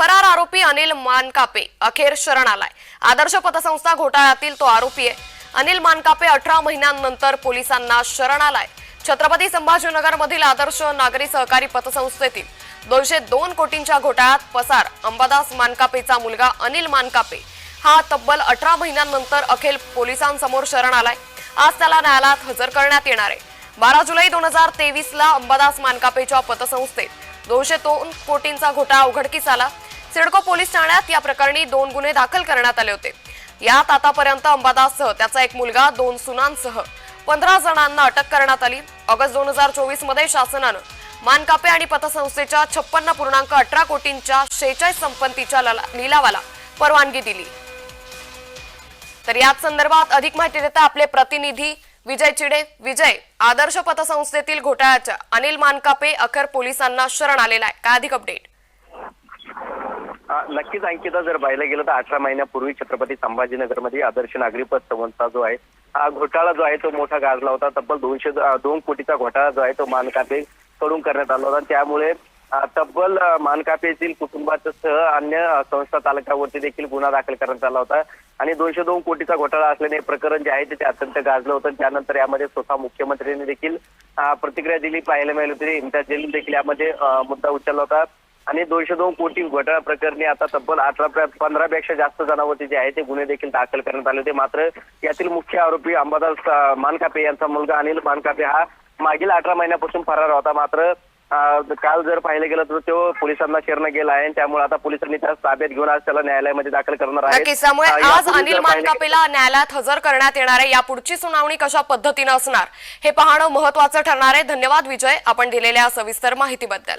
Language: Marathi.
फरार आरोपी अनिल मानकापे अखेर शरण आलाय आदर्श पतसंस्था घोटाळ्यातील तो आरोपी आहे. अनिल मानकापे अठरा महिन्यांनंतर पोलिसांना शरण आलाय छत्रपती संभाजीनगर मधील आदर्श नागरी सहकारी पतसंस्थेतील दोनशे दोन कोटींच्या घोटाळ्यात पसार अंबादास मानकापेचा मुलगा अनिल मानकापे. हा तब्बल अठरा महिन्यांनंतर अखेर पोलिसांसमोर शरण आलाय आज त्याला न्यायालयात हजर करण्यात येणार आहे. बारा जुलै दोन हजार तेवीस ला अंबादास मानकापेच्या पतसंस्थेत दोनशे दोन कोटींचा घोटाळा उघडकीस आला. सिडको पोलीस ठाण्यात या प्रकरणी दोन गुन्हे दाखल करण्यात आले होते. यात आतापर्यंत अंबादाससह त्याचा एक मुलगा दोन सुनांसह पंधरा जणांना अटक करण्यात आली. ऑगस्ट दोन हजार चोवीसमध्ये शासनानं मानकापे आणि पतसंस्थेच्या छप्पन्न पूर्णांक अठरा कोटींच्या शेहेचाळीस संपत्तीच्या लला- लिलावाला परवानगी दिली. तर याच संदर्भात अधिक माहिती देता आपले प्रतिनिधी विजय चिडे. विजय आदर्श पतसंस्थेतील घोटाळ्याच्या अनिल मानकापे अखेर पोलिसांना शरण आलेला आहे. काय अधिक अपडेट नक्कीच अंकिता जर पाहिलं गेलं तर अठरा महिन्यापूर्वी छत्रपती संभाजीनगरमध्ये आदर्श नागरी पद संस्था जो आहे हा घोटाळा जो आहे तो मोठा गाजला होता. तब्बल दोनशे दोन कोटीचा घोटाळा जो आहे तो मानकापे कडून करण्यात आला होता. त्यामुळे तब्बल अं, मानकापेतील सह अन्य संस्था चालकावरती देखील गुन्हा दाखल करण्यात आला होता. आणि दोनशे दोन कोटीचा घोटाळा असल्याने हे प्रकरण जे आहे ते अत्यंत गाजलं होतं. त्यानंतर यामध्ये स्वतः मुख्यमंत्र्यांनी देखील प्रतिक्रिया दिली पाहायला मिळाली होती. इम्तियाज जलील देखील यामध्ये मुद्दा उचलला होता. आणि दोनशे दोन कोटी घोटाळा प्रकरणी आता तब्बल अठरा पंधरा पेक्षा जास्त जणांवरती जे आहे ते गुन्हे देखील दाखल करण्यात आले होते. मात्र यातील मुख्य आरोपी अंबादास मानकापे यांचा मुलगा अनिल मानकापे हा मागील अठरा महिन्यापासून फरार होता. मात्र काल जर पाहिलं गेलं तर तो पोलिसांना शरण गेला आहे त्यामुळे आता पोलिसांनी त्यास ताब्यात घेऊन आज त्याला न्यायालयामध्ये दाखल करणार आहे त्यामुळे आज अनिल मानकापेला न्यायालयात हजर करण्यात येणार आहे. या पुढची सुनावणी कशा पद्धतीनं असणार हे पाहणं महत्वाचं ठरणार आहे. धन्यवाद विजय. आपण दिलेल्या सविस्तर माहितीबद्दल.